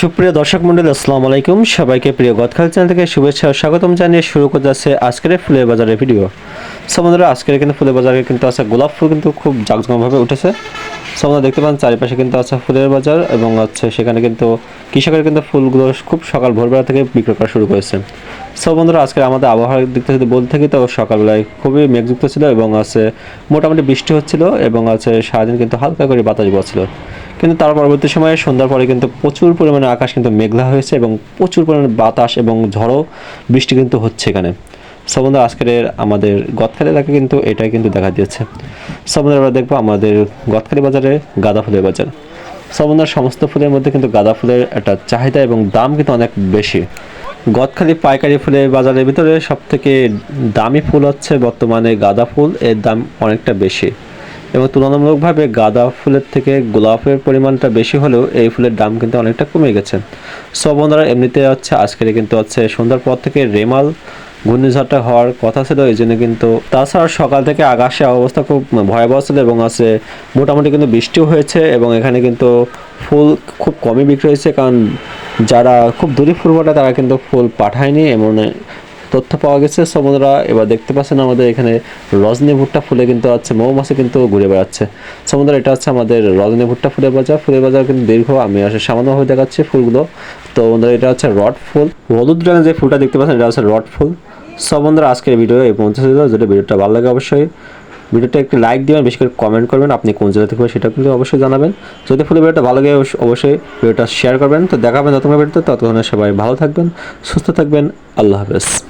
সুপ্রিয় দর্শক মন্ডলী, আসসালামু আলাইকুম। সবাইকে প্রিয় গতকাল চ্যানেল থেকে শুভেচ্ছা ও স্বাগতম জানিয়ে শুরু করতে যাচ্ছে আজকের ফুলের বাজারের ভিডিও। বন্ধুরা, আজকের কিন্তু ফুলের বাজারে কিন্তু আছে গোলাপ ফুল, কিন্তু খুব জাঁকজমকভাবে উঠেছে। সো আপনারা দেখতে পান চারিপাশে কিন্তু আছে ফুলের বাজার এবং আছে সেখানে কিন্তু কৃষকের কিন্তু ফুলগুলো খুব সকাল ভোরবেলা থেকে বিক্রয় করা শুরু করেছে। সো বন্ধুরা আজকে আমাদের আবহাওয়ার দিক থেকে বলতে থাকি, তো সকালবেলায় খুবই মেঘযুক্ত ছিল এবং আছে মোটামুটি বৃষ্টি হচ্ছিল এবং আছে সারাদিন কিন্তু হালকা করে বাতাস বচ্ছিল কিন্তু তার পরবর্তী সময়ে সন্ধ্যার পরে কিন্তু প্রচুর পরিমাণে আকাশ কিন্তু মেঘলা হয়েছে এবং প্রচুর পরিমাণে বাতাস এবং ঝড়ো বৃষ্টি কিন্তু হচ্ছে এখানে। সবন্ধ আজকের আমাদের গদখালি এলাকা কিন্তু এটাই কিন্তু দেখা দিয়েছে। সবন্ধ আমরা দেখব আমাদের গদখালি বাজারে গাঁদা ফুলের বাজার। সবন্ধের সমস্ত ফুলের মধ্যে কিন্তু গাঁদা ফুলের একটা চাহিদা এবং দাম কিন্তু অনেক বেশি। গদখালি পাইকারি ফুলের বাজারের ভিতরে সব থেকে দামি ফুল হচ্ছে বর্তমানে গাঁদা ফুল। এর দাম অনেকটা বেশি। এবং তুলনামূলকভাবে গাঁদা ফুলের থেকে গোলাপের পরিমাণটা বেশি হলেও এই ফুলের দাম কিন্তু অনেকটা কমে গেছে। সব বন্ধুরা, এমনিতে হচ্ছে আজকের কিন্তু হচ্ছে সন্ধ্যার পর থেকে রেমাল ঘূর্ণিঝড়টা হওয়ার কথা ছিল, এই জন্য কিন্তু তাছাড়া সকাল থেকে আকাশে অবস্থা খুব ভয়াবহ ছিল এবং আছে মোটামুটি কিন্তু বৃষ্টিও হয়েছে এবং এখানে কিন্তু ফুল খুব কমই বিক্রি হয়েছে, কারণ যারা খুব দূরে ফুল তারা কিন্তু ফুল পাঠায়নি, এমন তথ্য পাওয়া গেছে। সমুদ্রা এবার দেখতে পাচ্ছেন আমাদের এখানে রজনী ভুট্টা ফুলে কিন্তু আছে, মৌমাছি কিন্তু ঘুরে বেড়াচ্ছে। সো বন্ধুরা, এটা হচ্ছে আমাদের রজনী ভুট্টা ফুলের বাজার। ফুলের বাজার কিন্তু দীর্ঘ, আমি আসলে সামান্যভাবে দেখাচ্ছি ফুলগুলো। তো বন্ধুরা, এটা হচ্ছে রড ফুল। হলুদ রঙের যে ফুলটা দেখতে পাচ্ছেন, এটা হচ্ছে রড ফুল। সব বন্ধুরা, আজকের ভিডিও এই পৌঁছে যদি ভিডিওটা ভালো লাগে, অবশ্যই ভিডিওটা একটু লাইক দেবেন, বেশি করে কমেন্ট করবেন, আপনি কোন জেলা থেকে সেটা কিন্তু অবশ্যই জানাবেন। যদি ফুলে ভিডিওটা ভালো লাগে, অবশ্য- অবশ্যই ভিডিওটা শেয়ার করবেন। তো দেখাবেন নতুন ভিডিওতে, ততক্ষণে সবাই ভালো থাকবেন, সুস্থ থাকবেন, আল্লাহ হাফেজ।